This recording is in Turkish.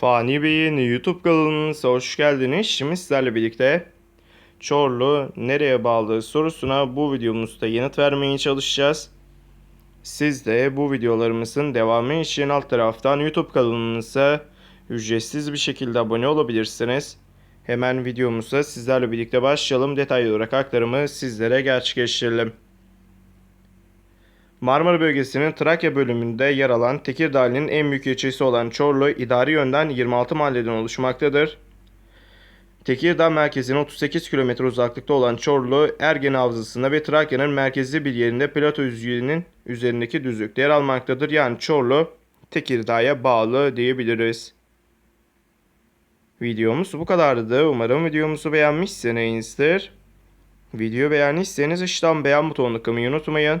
Fani Bey'in YouTube kanalınıza hoş geldiniz. Şimdi sizlerle birlikte Çorlu nereye bağlı sorusuna bu videomuzda yanıt vermeye çalışacağız. Siz de bu videolarımızın devamı için alt taraftan YouTube kanalımıza ücretsiz bir şekilde abone olabilirsiniz. Hemen videomuza sizlerle birlikte başlayalım. Detaylı olarak aktarımı sizlere gerçekleştirelim. Marmara bölgesinin Trakya bölümünde yer alan Tekirdağ'ın en büyük ilçesi olan Çorlu idari yönden 26 mahalleden oluşmaktadır. Tekirdağ merkezine 38 km uzaklıkta olan Çorlu, Ergen Havzası'nda ve Trakya'nın merkezi bir yerinde plato yüzeyinin üzerindeki düzlükte yer almaktadır. Yani Çorlu, Tekirdağ'a bağlı diyebiliriz. Videomuz bu kadardı. Umarım videomuzu beğenmişsinizdir. Video beğendiyseniz aşağıdan beğen butonuna tıklamayı unutmayın.